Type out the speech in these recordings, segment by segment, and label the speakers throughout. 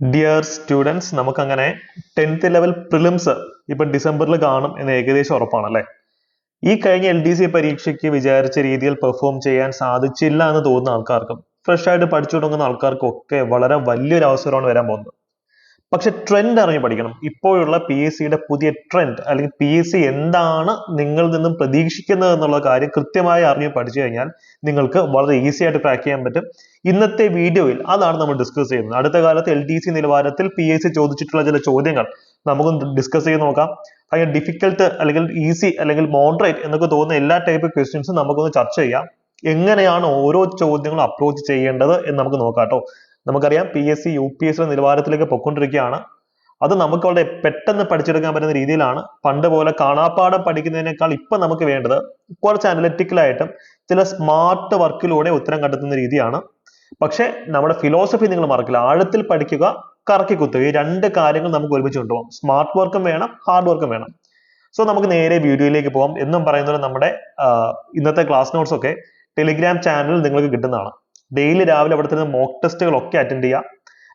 Speaker 1: Dear students നമുക്കങ്ങനെ tenth level prelims ഇപ്പൊ ഡിസംബറിൽ കാണും എന്ന് ഏകദേശം ഉറപ്പാണ് ഉറപ്പാണല്ലേ? ഈ കഴിഞ്ഞ എൽ ഡി സി പരീക്ഷയ്ക്ക് വിചാരിച്ച രീതിയിൽ പെർഫോം ചെയ്യാൻ സാധിച്ചില്ല എന്ന് തോന്നുന്ന ആൾക്കാർക്കും ഫ്രഷ് ആയിട്ട് പഠിച്ചു തുടങ്ങുന്ന ആൾക്കാർക്കും ഒക്കെ വളരെ വലിയൊരു അവസരമാണ് വരാൻ പോകുന്നത്. പക്ഷെ ട്രെൻഡ് അറിഞ്ഞ് പഠിക്കണം. ഇപ്പോഴുള്ള പി എസ് സിയുടെ പുതിയ ട്രെൻഡ് അല്ലെങ്കിൽ പി എസ് സി എന്താണ് നിങ്ങളിൽ നിന്നും പ്രതീക്ഷിക്കുന്നത് എന്നുള്ള കാര്യം കൃത്യമായി അറിഞ്ഞ് പഠിച്ചു കഴിഞ്ഞാൽ നിങ്ങൾക്ക് വളരെ ഈസി ആയിട്ട് ക്രാക്ക് ചെയ്യാൻ പറ്റും. ഇന്നത്തെ വീഡിയോയിൽ അതാണ് നമ്മൾ ഡിസ്കസ് ചെയ്യുന്നത്. അടുത്ത കാലത്ത് എൽ ഡി സി നിലവാരത്തിൽ പി എസ് സി ചോദിച്ചിട്ടുള്ള ചില ചോദ്യങ്ങൾ നമുക്കൊന്ന് ഡിസ്കസ് ചെയ്ത് നോക്കാം. ഭയങ്കര ഡിഫിക്കൽട്ട് അല്ലെങ്കിൽ ഈസി അല്ലെങ്കിൽ മോഡറേറ്റ് എന്നൊക്കെ തോന്നുന്ന എല്ലാ ടൈപ്പ് ക്വസ്റ്റ്യൻസും നമുക്കൊന്ന് ചർച്ച ചെയ്യാം. എങ്ങനെയാണ് ഓരോ ചോദ്യങ്ങളും അപ്രോച്ച് ചെയ്യേണ്ടത് എന്ന് നമുക്ക് നോക്കാം കേട്ടോ. നമുക്കറിയാം P S C U P S നിലവാരത്തിലേക്ക് പൊക്കൊണ്ടിരിക്കുകയാണ് അത് നമുക്ക് വളരെ പെട്ടെന്ന് പഠിച്ചെടുക്കാൻ പറ്റുന്ന രീതിയിലാണ്. പണ്ട് പോലെ കാണാപ്പാടം പഠിക്കുന്നതിനേക്കാൾ ഇപ്പൊ നമുക്ക് വേണ്ടത് കുറച്ച് അനലറ്റിക്കലായിട്ടും ചില സ്മാർട്ട് വർക്കിലൂടെ ഉത്തരം കണ്ടെത്തുന്ന രീതിയാണ്. പക്ഷേ നമ്മുടെ ഫിലോസഫി നിങ്ങൾ മറക്കില്ല. ആഴത്തിൽ പഠിക്കുക കറക്കി കുത്തുക ഈ രണ്ട് കാര്യങ്ങൾ നമുക്ക് ഒരുമിച്ച് കൊണ്ടുപോകാം. സ്മാർട്ട് വർക്കും വേണം ഹാർഡ് വർക്കും വേണം. സോ നമുക്ക് നേരെ വീഡിയോയിലേക്ക് പോകാം എന്നും പറയുന്നത് നമ്മുടെ ഇന്നത്തെ ക്ലാസ് നോട്ട്സ് ഒക്കെ ടെലിഗ്രാം ചാനലിൽ നിങ്ങൾക്ക് കിട്ടുന്നതാണ്. ഡെയിലി രാവിലെ അവിടെ തന്നെ മോക്ക് ടെസ്റ്റുകളൊക്കെ അറ്റൻഡ് ചെയ്യുക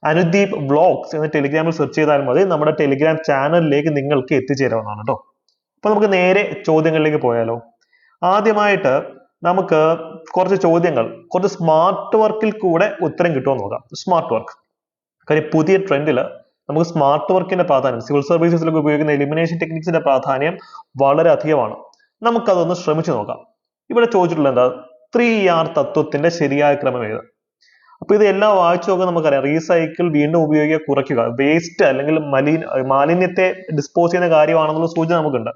Speaker 1: അനുദീപ് വ്ളോഗ്സ് എന്ന് ടെലിഗ്രാമിൽ സെർച്ച് ചെയ്താൽ മതി. നമ്മുടെ ടെലിഗ്രാം ചാനലിലേക്ക് നിങ്ങൾക്ക് എത്തിച്ചേരാവുന്നതാണ് കേട്ടോ അപ്പൊ നമുക്ക് നേരെ ചോദ്യങ്ങളിലേക്ക് പോയാലോ. ആദ്യമായിട്ട് നമുക്ക് കുറച്ച് ചോദ്യങ്ങൾ കുറച്ച് സ്മാർട്ട് വർക്കിൽ കൂടെ ഉത്തരം കിട്ടുമോ നോക്കാം. സ്മാർട്ട് വർക്ക് കാര്യം പുതിയ ട്രെൻഡിൽ നമുക്ക് സ്മാർട്ട് വർക്കിന്റെ പ്രാധാന്യം സിവിൽ സർവീസസിലൊക്കെ ഉപയോഗിക്കുന്ന എലിമിനേഷൻ ടെക്നിക്സിന്റെ പ്രാധാന്യം വളരെ അധികമാണ്. നമുക്കതൊന്ന് ശ്രമിച്ചു നോക്കാം. ഇവിടെ ചോദിച്ചിട്ടുള്ള എന്താ? ത്രീ ആർ തത്വത്തിന്റെ ശരിയായ ക്രമം ഏത് അപ്പൊ ഇത് എല്ലാം വായിച്ചു നോക്കാൻ നമുക്കറിയാം റീസൈക്കിൾ വീണ്ടും ഉപയോഗിക്കുക കുറയ്ക്കുക വേസ്റ്റ് അല്ലെങ്കിൽ മലി മാലിന്യത്തെ ഡിസ്പോസ് ചെയ്യുന്ന കാര്യമാണെന്നുള്ള സൂചന നമുക്കുണ്ട്.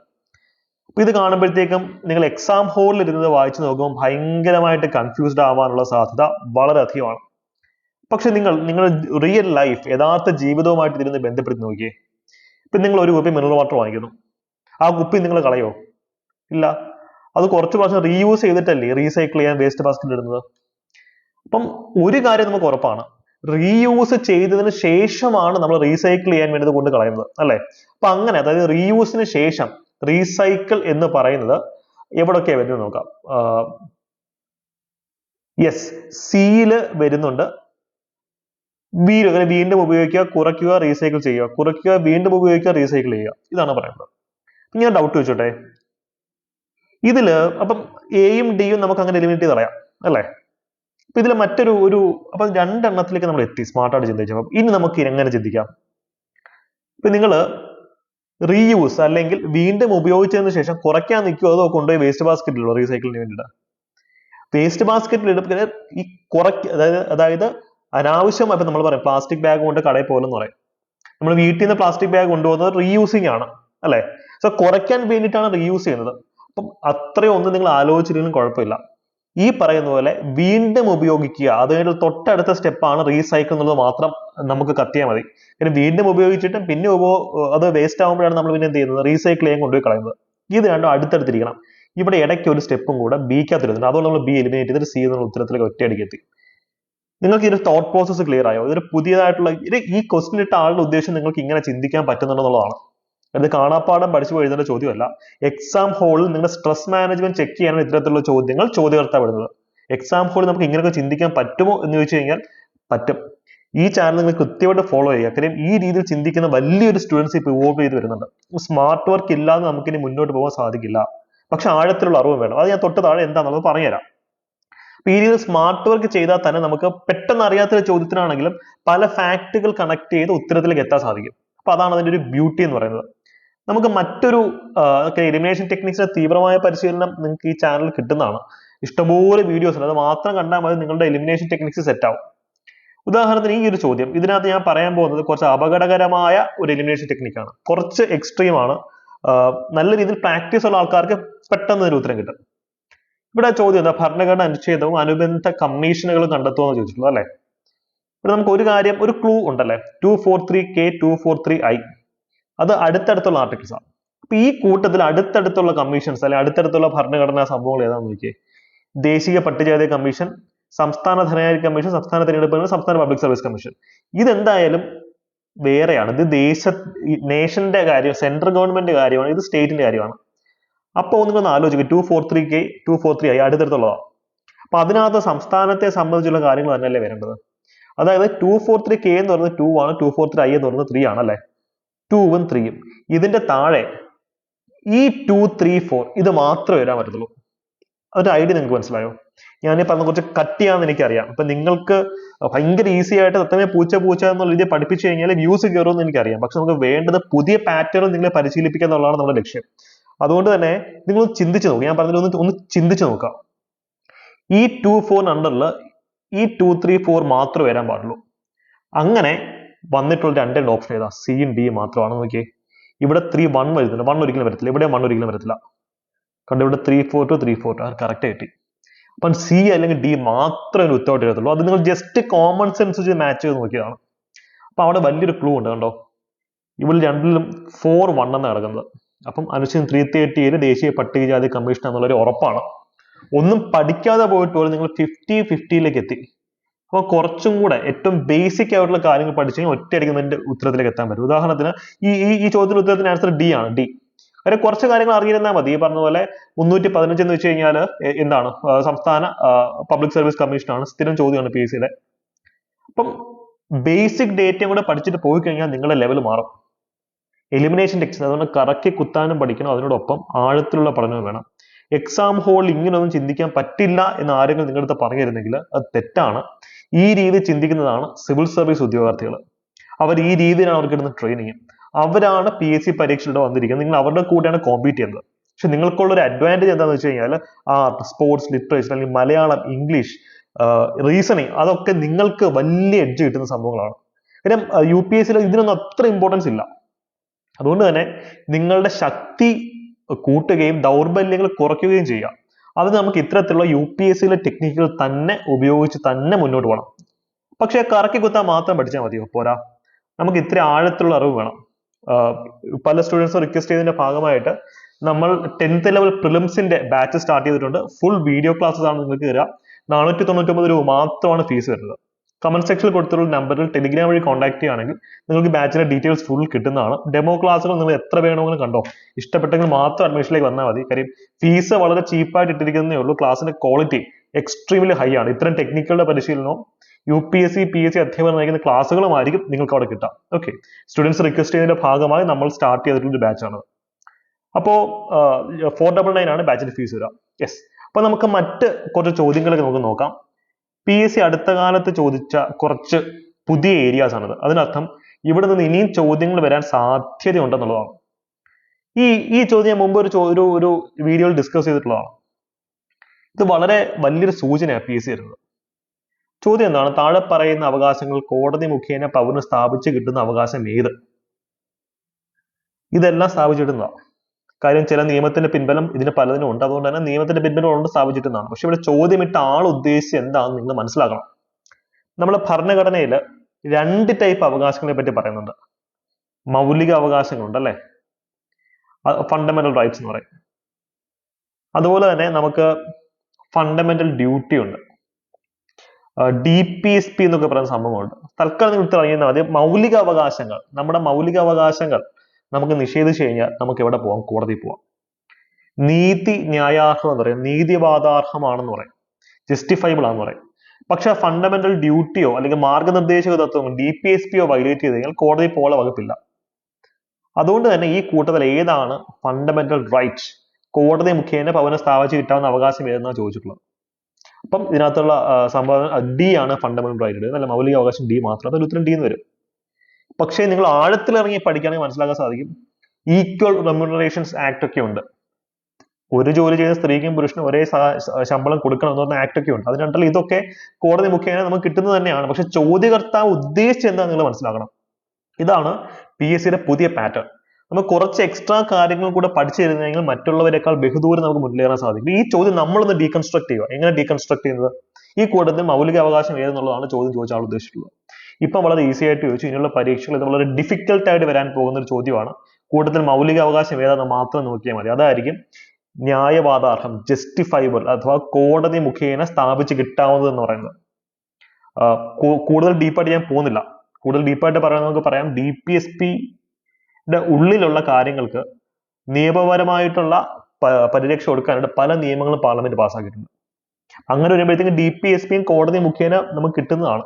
Speaker 1: അപ്പൊ ഇത് കാണുമ്പോഴത്തേക്കും നിങ്ങൾ എക്സാം ഹോളിൽ ഇരുന്നത് വായിച്ചു നോക്കുമ്പോൾ ഭയങ്കരമായിട്ട് കൺഫ്യൂസ്ഡ് ആവാനുള്ള സാധ്യത വളരെ അധികമാണ് പക്ഷെ നിങ്ങൾ നിങ്ങൾ റിയൽ ലൈഫ് യഥാർത്ഥ ജീവിതവുമായിട്ട് ഇതിരുന്ന് ബന്ധപ്പെടുത്തി നോക്കിയേ. ഇപ്പൊ നിങ്ങൾ ഒരു കുപ്പി മിനറൽ വാട്ടർ വാങ്ങിക്കുന്നു. ആ കുപ്പി നിങ്ങൾ കളയോ? ഇല്ല. അത് കുറച്ച് പ്രാവശ്യം റീയൂസ് ചെയ്തിട്ടല്ലേ റീസൈക്കിൾ ചെയ്യാൻ വേസ്റ്റ് ബാസ്ക്കറ്റ് ഇടുന്നത്? അപ്പം ഒരു കാര്യം നമുക്ക് ഉറപ്പാണ്. റീയൂസ് ചെയ്തതിന് ശേഷമാണ് നമ്മൾ റീസൈക്കിൾ ചെയ്യാൻ വേണ്ടി കൊണ്ട് കളയുന്നത് അല്ലെ? അപ്പൊ അങ്ങനെ അതായത് റീയൂസിന് ശേഷം റീസൈക്കിൾ എന്ന് പറയുന്നത് എവിടൊക്കെയാ വരുന്നത് നോക്കാം. യെസ് സിയിൽ വരുന്നുണ്ട്. വീണ്ടും അങ്ങനെ വീണ്ടും ഉപയോഗിക്കുക കുറയ്ക്കുക റീസൈക്കിൾ ചെയ്യുക. കുറയ്ക്കുക വീണ്ടും ഉപയോഗിക്കുക റീസൈക്കിൾ ചെയ്യുക. ഇതാണ് പറയുന്നത്. ഞാൻ ഡൗട്ട് വെച്ചോട്ടെ ഇതിൽ അപ്പം എയും ഡിയും നമുക്ക് അങ്ങനെ എലിമിനേറ്റ് ചെയ്ത് കളയാം അല്ലേ? അപ്പൊ ഇതിൽ മറ്റൊരു ഒരു അപ്പൊ രണ്ടെണ്ണത്തിലേക്ക് നമ്മൾ എത്തി സ്മാർട്ടായിട്ട് ചിന്തിച്ചപ്പോൾ ഇനി നമുക്ക് എങ്ങനെ ചിന്തിക്കാം? ഇപ്പൊ നിങ്ങൾ റീയൂസ് അല്ലെങ്കിൽ വീണ്ടും ഉപയോഗിച്ചതിന് ശേഷം കുറയ്ക്കാൻ നിൽക്കുക അതോ കൊണ്ടുപോയി വേസ്റ്റ് ബാസ്ക്കറ്റിലോ റീസൈക്കിളിന് വേണ്ടിയിട്ട്. വേസ്റ്റ് ബാസ്ക്കറ്റിൽ ഇടുമ്പോൾ ഈ കുറയ്ക്ക അതായത് അതായത് അനാവശ്യം ഇപ്പം നമ്മൾ പറയും പ്ലാസ്റ്റിക് ബാഗ് കൊണ്ട് കടയിൽ പോലെന്ന് പറയും. നമ്മൾ വീട്ടിൽ നിന്ന് പ്ലാസ്റ്റിക് ബാഗ് കൊണ്ടുപോകുന്നത് റീയൂസിങ് ആണ് അല്ലേ? സോ കുറയ്ക്കാൻ വേണ്ടിയിട്ടാണ് റീയൂസ് ചെയ്യുന്നത്. അപ്പം അത്രയും ഒന്നും നിങ്ങൾ ആലോചിച്ചില്ലെങ്കിലും കുഴപ്പമില്ല. ഈ പറയുന്ന പോലെ വീണ്ടും ഉപയോഗിക്കുക. അതായത് തൊട്ടടുത്ത സ്റ്റെപ്പാണ് റീസൈക്കിൾ എന്നുള്ളത് മാത്രം നമുക്ക് കത്തിയാൽ മതി. പിന്നെ വീണ്ടും ഉപയോഗിച്ചിട്ടും പിന്നെ ഉപ അത് വേസ്റ്റ് ആകുമ്പോഴാണ് നമ്മൾ പിന്നെ എന്ത് ചെയ്യുന്നത്? റീസൈക്കിൾ ചെയ്യാൻ കൊണ്ടുപോയി കളയുന്നത്. ഇത് രണ്ടും അടുത്തടുത്തിരിക്കണം. ഇവിടെ ഇടയ്ക്ക് ഒരു സ്റ്റെപ്പും കൂടെ ബിക്കകത്ത് ഇരുന്നുണ്ട് അതുകൊണ്ട് നമ്മൾ ബി എലിമിനേറ്റ് ചെയ്തിട്ട് സി എന്നുള്ള ഉത്തരത്തിലേക്ക് ഒറ്റയടിക്ക് എത്തി. നിങ്ങൾക്ക് ഇതിന്റെ തോട്ട് പ്രോസസ്സ് ക്ലിയർ ആയോ? ഇതൊരു പുതിയതായിട്ടുള്ള ഇത് ഈ ക്വസ്റ്റ്യൻ ഇട്ട ആളുടെ ഉദ്ദേശം നിങ്ങൾക്ക് ഇങ്ങനെ ചിന്തിക്കാൻ പറ്റുന്നുണ്ടെന്നുള്ളതാണ്. അത് കാണാപ്പാടം പഠിച്ചു എഴുതേണ്ട ചോദ്യമല്ല. എക്സാം ഹോളിൽ നിങ്ങളുടെ സ്ട്രെസ് മാനേജ്മെന്റ് ചെക്ക് ചെയ്യാനാണ് ഇത്തരത്തിലുള്ള ചോദ്യങ്ങൾ ചോദ്യകർത്താവ് വരുന്നത് എക്സാം ഹോളിൽ നമുക്ക് ഇങ്ങനെയൊക്കെ ചിന്തിക്കാൻ പറ്റുമോ എന്ന് ചോദിച്ചു കഴിഞ്ഞാൽ പറ്റും. ഈ ചാനൽ നിങ്ങൾ കൃത്യമായിട്ട് ഫോളോ ചെയ്യുക. കാര്യം ഈ രീതിയിൽ ചിന്തിക്കുന്ന വലിയൊരു സ്റ്റുഡൻസ് ഇപ്പോൾ ഇവോൾവ് ചെയ്ത് വരുന്നുണ്ട്. സ്മാർട്ട് വർക്ക് ഇല്ലാതെ നമുക്കിനി മുന്നോട്ട് പോകാൻ സാധിക്കില്ല. പക്ഷെ ആഴത്തിലുള്ള അറിവ് വേണം. അത് ഞാൻ തൊട്ട് താഴെ എന്താണെന്നുള്ളത് പറഞ്ഞുതരാം. ഈ രീതിയിൽ സ്മാർട്ട് വർക്ക് ചെയ്താൽ തന്നെ നമുക്ക് പെട്ടെന്ന് അറിയാത്ത ചോദ്യത്തിനാണെങ്കിലും പല ഫാക്റ്റുകൾ കണക്ട് ചെയ്ത് ഉത്തരത്തിലേക്ക് എത്താൻ സാധിക്കും. അപ്പൊ അതാണ് അതിന്റെ ഒരു ബ്യൂട്ടി എന്ന് പറയുന്നത്. നമുക്ക് മറ്റൊരു എലിമിനേഷൻ ടെക്നിക്സിന്റെ തീവ്രമായ പരിശീലനം നിങ്ങൾക്ക് ഈ ചാനൽ കിട്ടുന്നതാണ്. ഇഷ്ടംപോലെ വീഡിയോസ് ഉണ്ട്. അത് മാത്രം കണ്ടാൽ മതി നിങ്ങളുടെ എലിമിനേഷൻ ടെക്നിക്സ് സെറ്റ് ആവും. ഉദാഹരണത്തിന് ഈ ഒരു ചോദ്യം. ഇതിനകത്ത് ഞാൻ പറയാൻ പോകുന്നത് കുറച്ച് അപകടകരമായ ഒരു എലിമിനേഷൻ ടെക്നിക്കാണ് കുറച്ച് എക്സ്ട്രീം ആണ്. നല്ല രീതിയിൽ പ്രാക്ടീസ് ഉള്ള ആൾക്കാർക്ക് പെട്ടെന്ന് ഒരു ഉത്തരം കിട്ടും. ഇവിടെ ചോദ്യം എന്താ? ഭരണഘടന അനുച്ഛേദവും അനുബന്ധ കമ്മീഷനുകളും കണ്ടെത്തുമെന്ന് ചോദിച്ചിട്ടുള്ളത് അല്ലേ? ഇവിടെ നമുക്ക് ഒരു കാര്യം ഒരു ക്ലൂ ഉണ്ടല്ലേ? Two four three K two four three I അത് അടുത്തടുത്തുള്ള ആർട്ടിക്കിൾസ് ആണ്. അപ്പൊ ഈ കൂട്ടത്തിൽ അടുത്തടുത്തുള്ള കമ്മീഷൻസ് അല്ലെങ്കിൽ അടുത്തടുത്തുള്ള ഭരണഘടനാ സംഭവങ്ങൾ ഏതാണെന്ന് നോക്കിയേ. ദേശീയ പട്ടികജാതി കമ്മീഷൻ സംസ്ഥാന ധനകാര്യ കമ്മീഷൻ സംസ്ഥാന തിരഞ്ഞെടുപ്പ് സംസ്ഥാന പബ്ലിക് സർവീസ് കമ്മീഷൻ ഇതെന്തായാലും വേറെയാണ്. ഇത് ദേശ നേഷന്റെ കാര്യം സെൻട്രൽ ഗവൺമെന്റ് കാര്യമാണ് ഇത് സ്റ്റേറ്റിന്റെ കാര്യമാണ്. അപ്പോൾ നിങ്ങളൊന്ന് ആലോചിക്കുക two four three K two four three ആയി അടുത്തടുത്തുള്ളതാണ് അപ്പൊ അതിനകത്ത് സംസ്ഥാനത്തെ സംബന്ധിച്ചുള്ള കാര്യങ്ങൾ തന്നെയല്ലേ വരേണ്ടത്? അതായത് ടു ഫോർ ത്രീ കെ എന്ന് പറയുന്നത് ടു ആണ് ടു ഫോർ ത്രീ ഐ എന്ന് പറയുന്നത് ത്രീ അല്ലേ ടൂവും ത്രീയും ഇതിന്റെ താഴെ ഈ ടു ത്രീ ഫോർ ഇത് മാത്രമേ വരാൻ പറ്റത്തുള്ളൂ. ഒരു ഐഡിയ നിങ്ങൾക്ക് മനസ്സിലായോ? ഞാൻ പറഞ്ഞ കുറച്ച് കട്ട് ചെയ്യാന്ന് എനിക്കറിയാം. അപ്പൊ നിങ്ങൾക്ക് ഭയങ്കര ഈസി ആയിട്ട് തത്തമേ പൂച്ച പൂച്ച എന്നുള്ള രീതിയിൽ പഠിപ്പിച്ചു കഴിഞ്ഞാൽ വ്യൂസ് കയറുമെന്ന് എനിക്കറിയാം. പക്ഷെ നമുക്ക് വേണ്ടത് പുതിയ പാറ്റേൺ നിങ്ങളെ പരിശീലിപ്പിക്കുക എന്നുള്ളതാണ് നമ്മുടെ ലക്ഷ്യം. അതുകൊണ്ട് തന്നെ നിങ്ങൾ ചിന്തിച്ചു നോക്കുക ഞാൻ പറഞ്ഞതിൽ ഒന്ന് ഒന്ന് ചിന്തിച്ചു നോക്കാം. ഈ ടു ഫോർ അണ്ടറിൽ ഈ ടു ത്രീ ഫോർ മാത്രമേ വരാൻ പാടുള്ളൂ. അങ്ങനെ വന്നിട്ടുള്ള രണ്ട് ഓപ്ഷൻ ഏതാ? സിയും ഡിയും മാത്രമാണ് നോക്കിയേ. ഇവിടെ ത്രീ വൺ വരുന്നുണ്ട്. വൺ ഒരിക്കലും വരത്തില്ല. ഇവിടെ വൺ ഒരിക്കലും വരത്തില്ല. കണ്ടു? ഇവിടെ three four two three four അത് കറക്റ്റ് കിട്ടി. അപ്പം സി അല്ലെങ്കിൽ ഡി മാത്രമേ ഉത്തരവായിട്ട് എഴുതുള്ളൂ അത് നിങ്ങൾ ജസ്റ്റ് കോമൺ സെൻസ് വെച്ച് മാച്ച് ചെയ്ത് നോക്കിയതാണ്. അപ്പൊ അവിടെ വലിയൊരു ക്ലൂ ഉണ്ട് കണ്ടോ? ഇവിടെ രണ്ടിലും ഫോർ വൺ എന്ന് കിടക്കുന്നത് അപ്പം അനുശ്ചിതം ത്രീ തേർട്ടി ഏഴ് ദേശീയ പട്ടികജാതി കമ്മീഷൻ എന്നുള്ളൊരു ഉറപ്പാണ്. ഒന്നും പഠിക്കാതെ പോയിട്ട് പോലും നിങ്ങൾ ഫിഫ്റ്റി ഫിഫ്റ്റിയിലേക്ക് എത്തി. അപ്പോൾ കുറച്ചും കൂടെ ഏറ്റവും ബേസിക് ആയിട്ടുള്ള കാര്യങ്ങൾ പഠിച്ചു കഴിഞ്ഞാൽ ഒറ്റയടിക്ക് ഉത്തരത്തിലേക്ക് എത്താൻ പറ്റും. ഉദാഹരണത്തിന് ഈ ഈ ഈ ചോദ്യത്തിന്റെ ഉത്തരത്തിന് ആൻസർ ഡി ആണ് ഡി അങ്ങനെ കുറച്ച് കാര്യങ്ങൾ അറിഞ്ഞിരുന്നാൽ മതി. ഈ പറഞ്ഞ പോലെ മുന്നൂറ്റി പതിനഞ്ച് എന്ന് വെച്ച് കഴിഞ്ഞാൽ എന്താണ്? സംസ്ഥാന പബ്ലിക് സർവീസ് കമ്മീഷനാണ് സ്ഥിരം ചോദ്യമാണ് പി എസ് സിയുടെ അപ്പം ബേസിക് ഡേറ്റയും കൂടെ പഠിച്ചിട്ട് പോയി കഴിഞ്ഞാൽ നിങ്ങളുടെ ലെവൽ മാറും. എലിമിനേഷൻ ടെക്സ്റ്റ് അതുകൊണ്ട് കറക്കി കുത്താനും പഠിക്കണം. അതിനോടൊപ്പം ആഴത്തിലുള്ള പഠനവും വേണം. എക്സാം ഹോളിൽ ഇങ്ങനെയൊന്നും ചിന്തിക്കാൻ പറ്റില്ല എന്ന് ആരെങ്കിലും നിങ്ങളുടെ അടുത്ത് പറഞ്ഞിരുന്നെങ്കിൽ അത് തെറ്റാണ്. ഈ രീതി ചിന്തിക്കുന്നതാണ് സിവിൽ സർവീസ് ഉദ്യോഗാർത്ഥികൾ. അവർ ഈ രീതിയിലാണ് അവർക്ക് ഇടുന്ന ട്രെയിനിങ് അവരാണ് പി എസ് സി പരീക്ഷയുടെ വന്നിരിക്കുന്നത്. നിങ്ങൾ അവരുടെ കൂടെയാണ് കോമ്പീറ്റ് ചെയ്യുന്നത്. പക്ഷെ നിങ്ങൾക്കുള്ള ഒരു അഡ്വാന്റേജ് എന്താണെന്ന് വെച്ച് കഴിഞ്ഞാൽ ആർട്ട് സ്പോർട്സ് ലിറ്ററേച്ചർ അല്ലെങ്കിൽ മലയാളം ഇംഗ്ലീഷ് റീസണിങ് അതൊക്കെ നിങ്ങൾക്ക് വലിയ എഡ്ജ് കിട്ടുന്ന സംഭവങ്ങളാണ്. കാര്യം യു പി എസ് സിയിൽ ഇതിനൊന്നും അത്ര ഇമ്പോർട്ടൻസ് ഇല്ല. അതുകൊണ്ട് തന്നെ നിങ്ങളുടെ ശക്തി കൂട്ടുകയും ദൗർബല്യങ്ങൾ കുറയ്ക്കുകയും ചെയ്യുക. അത് നമുക്ക് ഇത്തരത്തിലുള്ള യു പി എസ് സിയിലെ ടെക്നിക്കുകൾ തന്നെ ഉപയോഗിച്ച് തന്നെ മുന്നോട്ട് പോകണം. പക്ഷെ കറക്കി കുത്താൻ മാത്രം പഠിച്ചാൽ മതിയോ? പോരാ. നമുക്ക് ഇത്ര ആഴത്തിലുള്ള അറിവ് വേണം. പല സ്റ്റുഡൻസും റിക്വസ്റ്റ് ചെയ്തതിന്റെ ഭാഗമായിട്ട് നമ്മൾ ടെൻത്ത് ലെവൽ പ്രിലിംസിന്റെ ബാച്ച് സ്റ്റാർട്ട് ചെയ്തിട്ടുണ്ട്. ഫുൾ വീഡിയോ ക്ലാസ്സസ് ആണ് നിങ്ങൾക്ക് തരാം. നാനൂറ്റി തൊണ്ണൂറ്റി ഒമ്പത് രൂപ മാത്രമാണ് ഫീസ് വരുന്നത്. കമന്റ് സെക്ഷനിൽ കൊടുത്തിട്ടുള്ള നമ്പറിൽ ടെലിഗ്രാം വഴി കോൺടാക്ട് ചെയ്യുകയാണെങ്കിൽ നിങ്ങൾക്ക് ബാച്ചിലെ ഡീറ്റെയിൽസ് ഫുൾ കിട്ടുന്നതാണ്. ഡെമോ ക്ലാസ്സുകൾ നിങ്ങൾ എത്ര വേണമെങ്കിലും കണ്ടോ. ഇഷ്ടപ്പെട്ടെങ്കിൽ മാത്രം അഡ്മിഷനിലേക്ക് വന്നാൽ മതി. കാര്യം ഫീസ് വളരെ ചീപ്പായിട്ട് ഇട്ടിരിക്കുന്നേ ഉള്ളൂ. ക്ലാസ്സിന്റെ ക്വാളിറ്റി എക്സ്ട്രീംലി ഹൈ ആണ്. ഇത്തരം ടെക്നിക്കുകളുടെ പരിശീലനവും U P S C P S C അധ്യാപകർ നയിക്കുന്ന ക്ലാസ്സുകളുമായിരിക്കും നിങ്ങൾക്ക് അവിടെ കിട്ടാം. ഓക്കെ സ്റ്റുഡൻസ് റിക്വസ്റ്റ് ചെയ്തതിന്റെ ഭാഗമായി നമ്മൾ സ്റ്റാർട്ട് ചെയ്തിട്ടുള്ള ഒരു ബാച്ചാണ് അപ്പോ ഫോർ ഡബിൾ നയൻ ആണ് ബാച്ചിന്റെ ഫീസ് വരിക. യെസ് അപ്പൊ നമുക്ക് മറ്റ് കുറച്ച് ചോദ്യങ്ങളൊക്കെ നമുക്ക് നോക്കാം. പി എസ് സി അടുത്ത കാലത്ത് ചോദിച്ച കുറച്ച് പുതിയ ഏരിയാസ് ആണത്. അതിനർത്ഥം ഇവിടെ നിന്ന് ഇനിയും ചോദ്യങ്ങൾ വരാൻ സാധ്യതയുണ്ടെന്നുള്ളതാണ്. ഈ ഈ ചോദ്യം ഞാൻ മുമ്പ് ഒരു ഒരു ഒരു വീഡിയോയിൽ ഡിസ്കസ് ചെയ്തിട്ടുള്ളതാണ്. ഇത് വളരെ വലിയൊരു സൂചനയാണ് പി എസ് സി തരുന്നത് ചോദ്യം എന്താണ്? താഴെ പറയുന്ന അവകാശങ്ങൾ കോടതി മുഖേന പൗരന് സ്ഥാപിച്ചു കിട്ടുന്ന അവകാശം ഏത്? ഇതെല്ലാം സ്ഥാപിച്ചിട്ടുന്നതാണ് കാര്യം ചില നിയമത്തിന്റെ പിൻബലം ഇതിന് പലതിനും ഉണ്ട്. അതുകൊണ്ട് തന്നെ നിയമത്തിന്റെ പിൻബലം കൊണ്ട് സ്ഥാപിച്ചിട്ടുന്നതാണ് പക്ഷെ ഇവിടെ ചോദ്യമിട്ട ആൾ ഉദ്ദേശിച്ചത് എന്താണെന്ന് നിങ്ങൾ മനസ്സിലാക്കണം. നമ്മുടെ ഭരണഘടനയിൽ രണ്ട് ടൈപ്പ് അവകാശങ്ങളെ പറ്റി പറയുന്നുണ്ട്. മൗലിക അവകാശങ്ങളുണ്ട് അല്ലെ? ഫണ്ടമെന്റൽ റൈറ്റ്സ് എന്ന് പറയും. അതുപോലെ തന്നെ നമുക്ക് ഫണ്ടമെന്റൽ ഡ്യൂട്ടി ഉണ്ട്. ഡി പി എസ് പി എന്നൊക്കെ പറയുന്ന സംഭവമുണ്ട് തൽക്കാലം നിങ്ങൾ അറിയുന്ന മതി. മൗലിക അവകാശങ്ങൾ നമ്മുടെ മൗലിക അവകാശങ്ങൾ നമുക്ക് നിഷേധിച്ചു കഴിഞ്ഞാൽ നമുക്ക് എവിടെ പോവാം? കോടതി പോവാം. നീതി ന്യായാർഹം എന്ന് പറയും. നീതിവാദാർഹമാണെന്ന് പറയും. ജസ്റ്റിഫൈബിൾ ആണെന്ന് പറയും. പക്ഷെ ഫണ്ടമെന്റൽ ഡ്യൂട്ടിയോ അല്ലെങ്കിൽ മാർഗനിർദ്ദേശക തത്വം ഡി പി എസ് പിയോ വയലേറ്റ് ചെയ്ത് കഴിഞ്ഞാൽ കോടതി പോലെ വകുപ്പില്ല. അതുകൊണ്ട് തന്നെ ഈ കൂട്ടത്തിൽ ഏതാണ് ഫണ്ടമെന്റൽ റൈറ്റ് കോടതി മുഖേന പൗരനെ സ്ഥാപിച്ച് കിട്ടാവുന്ന അവകാശം ഏതെന്നാണ് ചോദിച്ചിട്ടുള്ളത്? അപ്പം ഇതിനകത്തുള്ള സംഭവം ഡി ആണ് ഫണ്ടമെന്റൽ റൈറ്റ് നല്ല മൗലിക അവകാശം ഡി മാത്രം. അതിൽ ഉത്തരം ഡി എന്ന് വരും. പക്ഷേ നിങ്ങൾ ആഴത്തിൽ ആഴത്തിലിറങ്ങി പഠിക്കുകയാണെങ്കിൽ മനസ്സിലാക്കാൻ സാധിക്കും. ഈക്വൽ റെമ്യൂണറേഷൻസ് ആക്ട് ഒക്കെ ഉണ്ട്. ഒരു ജോലി ചെയ്യുന്ന സ്ത്രീക്കും പുരുഷനും ഒരേ ശമ്പളം കൊടുക്കണം എന്ന് പറഞ്ഞ ആക്ട് ഒക്കെ ഉണ്ട്. അതിനകത്തുള്ള ഇതൊക്കെ കോടതി മുഖേന നമുക്ക് കിട്ടുന്നത് തന്നെയാണ്. പക്ഷെ ചോദ്യകർത്താവ് ഉദ്ദേശിച്ചത് എന്താ നിങ്ങൾ മനസ്സിലാക്കണം. ഇതാണ് പി എസ് സിയുടെ പുതിയ പാറ്റേൺ നമ്മൾ കുറച്ച് എക്സ്ട്രാ കാര്യങ്ങൾ കൂടെ പഠിച്ചിരുന്നെങ്കിൽ മറ്റുള്ളവരെക്കാൾ ബഹുദൂരം നമുക്ക് മുന്നേറാൻ സാധിക്കും. ഈ ചോദ്യം നമ്മളൊന്ന് ഡീകൺസ്ട്രക്ട് ചെയ്യുക. എങ്ങനെ ഡീകൺസ്ട്രക്ട് ചെയ്യുന്നത്? ഈ കൂട്ടത്തിൽ മൗലിക അവകാശം ഏതെന്നുള്ളതാണ് ചോദ്യം ചോദിച്ച ആൾ ഉദ്ദേശിച്ചിട്ടുള്ളത്. ഇപ്പം വളരെ ഈസി ആയിട്ട് ചോദിച്ചു ഇനിയുള്ള പരീക്ഷകൾ ഇത് വളരെ ഡിഫിക്കൽട്ട് ആയിട്ട് വരാൻ പോകുന്ന ഒരു ചോദ്യമാണ്. കൂട്ടത്തിൽ മൗലിക അവകാശം ഏതാണെന്ന് മാത്രം നോക്കിയാൽ മതി. അതായിരിക്കും ന്യായവാദാർഹം ജസ്റ്റിഫൈബിൾ അഥവാ കോടതി മുഖേന സ്ഥാപിച്ച് കിട്ടാവുന്നത് എന്ന് പറയുന്നത്. കൂടുതൽ ഡീപ്പായിട്ട് ഞാൻ പോകുന്നില്ല. കൂടുതൽ ഡീപ്പായിട്ട് പറയാൻ നമുക്ക് പറയാം ഡി പി എസ് ഉള്ളിലുള്ള കാര്യങ്ങൾക്ക് നിയമപരമായിട്ടുള്ള പരിരക്ഷ കൊടുക്കാനായിട്ട് പല നിയമങ്ങളും പാർലമെന്റ് പാസ്സാക്കിയിട്ടുണ്ട്. അങ്ങനെ വരുമ്പോഴത്തേക്കും ഡി പി എസ് പിയും കോടതി മുഖേന നമുക്ക് കിട്ടുന്നതാണ്.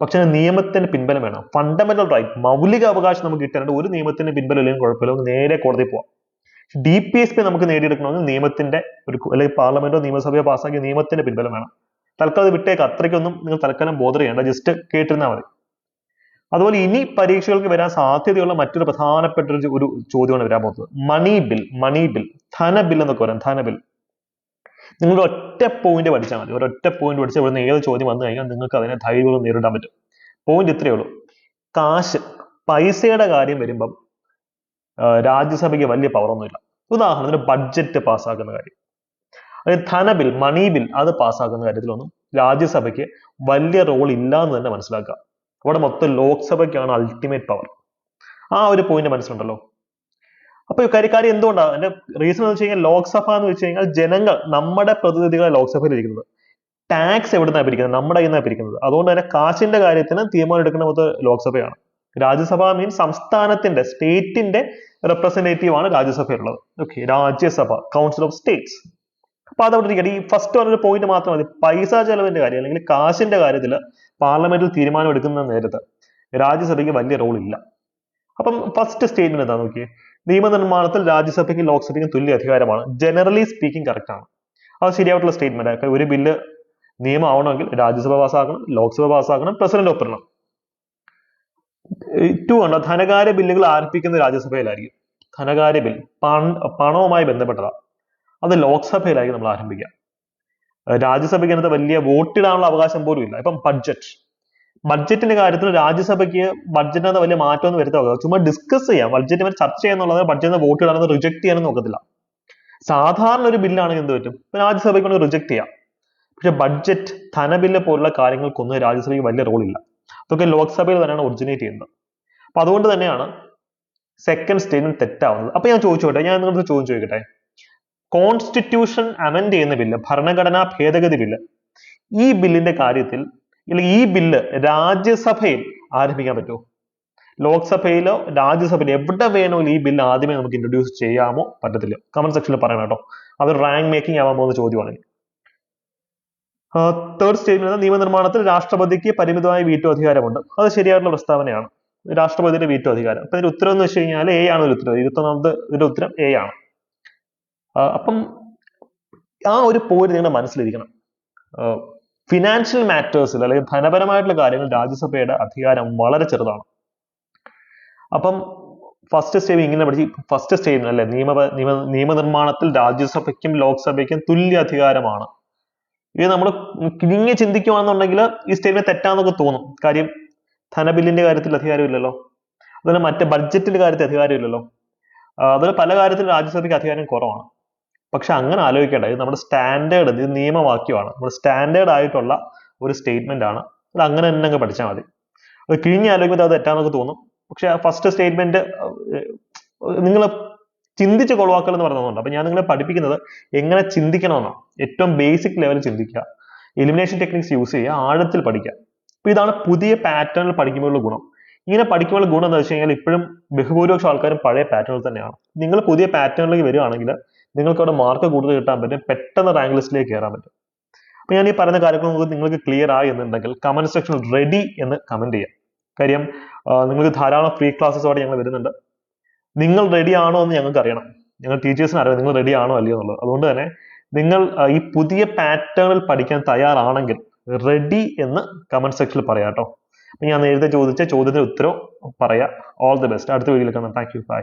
Speaker 1: പക്ഷെ നിയമത്തിന് പിൻബലം വേണം. ഫണ്ടമെന്റൽ റൈറ്റ് മൗലിക അവകാശം നമുക്ക് കിട്ടാനുണ്ട് ഒരു നിയമത്തിന് പിൻബലം ഇല്ലെങ്കിൽ കുഴപ്പമില്ല. നേരെ കോടതി പോവാം. ഡി പി എസ് പി നമുക്ക് നേടിയെടുക്കണമെങ്കിൽ നിയമത്തിന്റെ ഒരു അല്ലെങ്കിൽ പാർലമെന്റോ നിയമസഭയോ പാസ്സാക്കിയ നിയമത്തിന്റെ പിൻബലം വേണം. തൽക്കാലം വിട്ടേക്ക്. അത്രയ്ക്കൊന്നും നിങ്ങൾ തൽക്കാലം ബോധർ ചെയ്യേണ്ട. ജസ്റ്റ് കേട്ടിരുന്നാൽ മതി. അതുപോലെ ഇനി പരീക്ഷകൾക്ക് വരാൻ സാധ്യതയുള്ള മറ്റൊരു പ്രധാനപ്പെട്ട ഒരു ചോദ്യമാണ് വരാൻ പോകുന്നത്. മണി ബിൽ മണി ബിൽ ധന ബിൽ എന്നൊക്കെ പറയാം. ധനബിൽ നിങ്ങൾ ഒറ്റ പോയിന്റ് പഠിച്ചാൽ മതി. ഒരൊറ്റ പോയിന്റ് പഠിച്ചാൽ ഇവിടുന്ന് ഏത് ചോദ്യം വന്നു കഴിഞ്ഞാൽ നിങ്ങൾക്ക് അതിനെ ധൈര്യപൂർവം നേരിടാൻ പറ്റും. പോയിന്റ് ഇത്രയേ ഉള്ളൂ. കാശ് പൈസയുടെ കാര്യം വരുമ്പം രാജ്യസഭയ്ക്ക് വലിയ പവറൊന്നുമില്ല ഉദാഹരണത്തിന് ബഡ്ജറ്റ് പാസ്സാക്കുന്ന കാര്യം. അതായത് ധനബിൽ മണി ബിൽ അത് പാസ്സാക്കുന്ന കാര്യത്തിലൊന്നും രാജ്യസഭയ്ക്ക് വലിയ റോൾ ഇല്ല എന്ന് തന്നെ മനസ്സിലാക്കുക. അവിടെ മൊത്തം ലോക്സഭയ്ക്കാണ് അൾട്ടിമേറ്റ് പവർ ആ ഒരു പോയിന്റ് മനസ്സിലുണ്ടല്ലോ. അപ്പൊ കാര്യം എന്തുകൊണ്ടാണ് അതിന്റെ റീസൺ എന്ന് വെച്ച് കഴിഞ്ഞാൽ ലോക്സഭ എന്ന് വെച്ച് കഴിഞ്ഞാൽ ജനങ്ങൾ നമ്മുടെ പ്രതിനിധികളെ ലോക്സഭയിൽ ഇരിക്കുന്നത്. ടാക്സ് എവിടുന്നാണ് പിരിക്കുന്നത്? നമ്മുടെ കയ്യിൽ നിന്നാണ് പിരിക്കുന്നത്. അതുകൊണ്ട് തന്നെ കാശിന്റെ കാര്യത്തിന് തീരുമാനം എടുക്കുന്ന പോലത്തെ ലോക്സഭയാണ്. രാജ്യസഭ മീൻ സംസ്ഥാനത്തിന്റെ സ്റ്റേറ്റിന്റെ റെപ്രസെന്റേറ്റീവ് ആണ് രാജ്യസഭയിലുള്ളത്. Okay Rajya Sabha council of states അപ്പൊ അതവിടെ ഇരിക്കട്ടെ. ഈ ഫസ്റ്റ് പറഞ്ഞൊരു പോയിന്റ് മാത്രം മതി. പൈസ ചെലവിന്റെ കാര്യം അല്ലെങ്കിൽ കാശിന്റെ കാര്യത്തിൽ പാർലമെന്റിൽ തീരുമാനം എടുക്കുന്ന നേരത്ത് രാജ്യസഭയ്ക്ക് വലിയ റോൾ ഇല്ല. അപ്പം ഫസ്റ്റ് സ്റ്റേറ്റ്മെന്റ് എന്താ നോക്കിയേ? നിയമനിർമ്മാണത്തിൽ രാജ്യസഭയ്ക്കും ലോക്സഭയ്ക്കും തുല്യ അധികാരമാണ്. ജനറലി സ്പീക്കിംഗ് കറക്റ്റ് ആണ്. അത് ശരിയായിട്ടുള്ള സ്റ്റേറ്റ്മെന്റ് ഒരു ബില്ല് നിയമമാവണമെങ്കിൽ രാജ്യസഭ പാസ്സാക്കണം ലോക്സഭ പാസ്സാക്കണം പ്രസിഡന്റ് ഒപ്പിടണം. ടു ഉണ്ട് ധനകാര്യ ബില്ലുകൾ ആരംഭിക്കുന്നത് രാജ്യസഭയിലായിരിക്കും. ധനകാര്യ ബിൽ പണവുമായി ബന്ധപ്പെട്ടതാണ് അത് ലോക്സഭയിലായിരിക്കും നമ്മൾ ആരംഭിക്കുക. രാജ്യസഭയ്ക്ക് അതിനകത്ത് വലിയ വോട്ടിടാനുള്ള അവകാശം പോലും ഇല്ല. ഇപ്പം ബഡ്ജറ്റ് ബഡ്ജറ്റിന്റെ കാര്യത്തിൽ രാജ്യസഭയ്ക്ക് ബഡ്ജറ്റിനകത്ത് വലിയ മാറ്റമൊന്നും വരുത്താൻ ചുമ്മാ ഡിസ്കസ് ചെയ്യാം. ബഡ്ജറ്റ് ചർച്ച ചർച്ച ചെയ്യാന്നുള്ളത് ബഡ്ജറ്റിന് വോട്ട് ഇടാനൊന്നും റിജക്ട് ചെയ്യാനൊന്നും നോക്കത്തില്ല. സാധാരണ ഒരു ബില്ലാണെങ്കിൽ എന്ത് പറ്റും? രാജ്യസഭയ്ക്ക് കൊണ്ട് റിജക്ട് ചെയ്യാം. പക്ഷെ ബഡ്ജറ്റ് ധനബില്ല് പോലുള്ള കാര്യങ്ങൾക്കൊന്നും രാജ്യസഭയ്ക്ക് വലിയ റോൾ ഇല്ല. അതൊക്കെ ലോക്സഭയിൽ തന്നെയാണ് ഒറിജിനേറ്റ് ചെയ്യുന്നത്. അപ്പൊ അതുകൊണ്ട് തന്നെയാണ് സെക്കൻഡ് സ്റ്റേറ്റ്മെന്റ് തെറ്റാവുന്നത്. അപ്പൊ ഞാൻ ചോദിച്ചോട്ടെ ഞാൻ നിങ്ങളുടെ ചോദ്യം ചോദിക്കട്ടെ? കോൺസ്റ്റിറ്റ്യൂഷൻ അമെൻഡ് ചെയ്യുന്ന ബില്ല് ഭരണഘടനാ ഭേദഗതി ബില്ല് ഈ ബില്ലിന്റെ കാര്യത്തിൽ അല്ലെങ്കിൽ ഈ ബില്ല് രാജ്യസഭയിൽ ആരംഭിക്കാൻ പറ്റുമോ? ലോക്സഭയിലോ രാജ്യസഭയിലോ എവിടെ വേണമെങ്കിലും ഈ ബില്ല് ആദ്യമേ നമുക്ക് ഇൻട്രൊഡ്യൂസ് ചെയ്യാമോ? പറ്റത്തില്ല. കമന്റ് സെക്ഷനിൽ പറയണം കേട്ടോ. അത് റാങ്ക് മേക്കിംഗ് ആവാൻ പോകുന്ന ചോദ്യമാണ്. തേർഡ് സ്റ്റേറ്റ്മെന്റ് നിയമനിർമ്മാണത്തിൽ രാഷ്ട്രപതിക്ക് പരിമിതമായ വീറ്റോ അധികാരമുണ്ട്. അത് ശരിയായിട്ടുള്ള പ്രസ്താവനയാണ്. രാഷ്ട്രപതിയുടെ വീറ്റോ അധികാരം. അപ്പൊ ഇതിന്റെ ഉത്തരം എന്ന് വെച്ച് കഴിഞ്ഞാൽ എ ആണ് ഒരു ഉത്തരം. ഇരുപത്തൊന്നാമത് ഇതിന്റെ ഉത്തരം എ ആണ്. അപ്പം ആ ഒരു പോയിന്റ് നിങ്ങളുടെ മനസ്സിലിരിക്കണം. ഫിനാൻഷ്യൽ മാറ്റേഴ്സിൽ അല്ലെങ്കിൽ ധനപരമായിട്ടുള്ള കാര്യങ്ങൾ രാജ്യസഭയുടെ അധികാരം വളരെ ചെറുതാണ്. അപ്പം ഫസ്റ്റ് സ്റ്റേജ് ഇങ്ങനെ പഠിച്ച് ഫസ്റ്റ് സ്റ്റേജ് അല്ലെ? നിയമ നിയമ നിയമനിർമ്മാണത്തിൽ രാജ്യസഭയ്ക്കും ലോക്സഭയ്ക്കും തുല്യ അധികാരമാണ്. ഇത് നമ്മൾ കിഴിഞ്ഞ് ചിന്തിക്കുകയാണെന്നുണ്ടെങ്കിൽ ഈ സ്റ്റേറ്റ്മെന്റ് തെറ്റാന്നൊക്കെ തോന്നും. കാര്യം ധനബില്ലിന്റെ കാര്യത്തിൽ അധികാരമില്ലല്ലോ. അതുപോലെ മറ്റ് ബഡ്ജറ്റിന്റെ കാര്യത്തിൽ അധികാരമില്ലല്ലോ. അതുപോലെ പല കാര്യത്തിലും രാജ്യസഭയ്ക്ക് അധികാരം കുറവാണ്. പക്ഷെ അങ്ങനെ ആലോചിക്കേണ്ട ഇത് നമ്മുടെ സ്റ്റാൻഡേർഡ് ഇത് നിയമവാക്യമാണ്. നമ്മുടെ സ്റ്റാൻഡേർഡ് ആയിട്ടുള്ള ഒരു സ്റ്റേറ്റ്മെന്റ് ആണ്. അത് അങ്ങനെ തന്നെ അങ്ങ് പഠിച്ചാൽ മതി. അത് കിഴിഞ്ഞ് ആലോചിക്കുമ്പോൾ അത് തെറ്റാന്നൊക്കെ തോന്നും. പക്ഷെ ആ ഫസ്റ്റ് സ്റ്റേറ്റ്മെന്റ് നിങ്ങൾ ചിന്തിച്ച് കൊളവാക്കൽ എന്ന് പറയുന്നുണ്ട് അപ്പൊ ഞാൻ നിങ്ങളെ പഠിപ്പിക്കുന്നത് എങ്ങനെ ചിന്തിക്കണമെന്നാണ് ഏറ്റവും ബേസിക് ലെവലിൽ ചിന്തിക്കുക. എലിമിനേഷൻ ടെക്നിക്സ് യൂസ് ചെയ്യുക. ആഴത്തിൽ പഠിക്കുക. അപ്പൊ ഇതാണ് പുതിയ പാറ്റേണിൽ പഠിക്കുമ്പോഴുള്ള ഗുണം. ഇങ്ങനെ പഠിക്കുമ്പോൾ ഗുണം എന്ന് വെച്ച് കഴിഞ്ഞാൽ ഇപ്പോഴും ബഹുഭൂരിപക്ഷം ആൾക്കാരും പഴയ പാറ്റേണിൽ തന്നെയാണ്. നിങ്ങൾ പുതിയ പാറ്റേണിലേക്ക് വരികയാണെങ്കിൽ നിങ്ങൾക്ക് അവിടെ മാർക്ക് കൂടുതൽ കിട്ടാൻ പറ്റും. പെട്ടെന്ന് റാങ്ക് ലിസ്റ്റിലേക്ക് കയറാൻ പറ്റും. അപ്പൊ ഞാൻ ഈ പറയുന്ന കാര്യങ്ങൾ നിങ്ങൾക്ക് ക്ലിയർ ആയി എന്നുണ്ടെങ്കിൽ കമന്റ് സെക്ഷൻ റെഡി എന്ന് കമന്റ് ചെയ്യാം. കാര്യം നിങ്ങൾക്ക് ധാരാളം ഫ്രീ ക്ലാസ്സസോടെ ഞങ്ങൾ വരുന്നുണ്ട്. നിങ്ങൾ റെഡി ആണോ എന്ന് ഞങ്ങൾക്ക് അറിയണം. ഞങ്ങൾ ടീച്ചേഴ്സിന് അറിയാം നിങ്ങൾ റെഡി ആണോ അല്ലയോ എന്നുള്ളത്. അതുകൊണ്ട് തന്നെ നിങ്ങൾ ഈ പുതിയ പാറ്റേണിൽ പഠിക്കാൻ തയ്യാറാണെങ്കിൽ റെഡി എന്ന് കമന്റ് സെക്ഷനിൽ പറയാം കേട്ടോ. ഞാൻ നേരത്തെ ചോദിച്ച ചോദ്യത്തിന് ഉത്തരവും പറയാം. ഓൾ ദി ബെസ്റ്റ് അടുത്ത വീഡിയോയിൽ കാണാം. Thank you by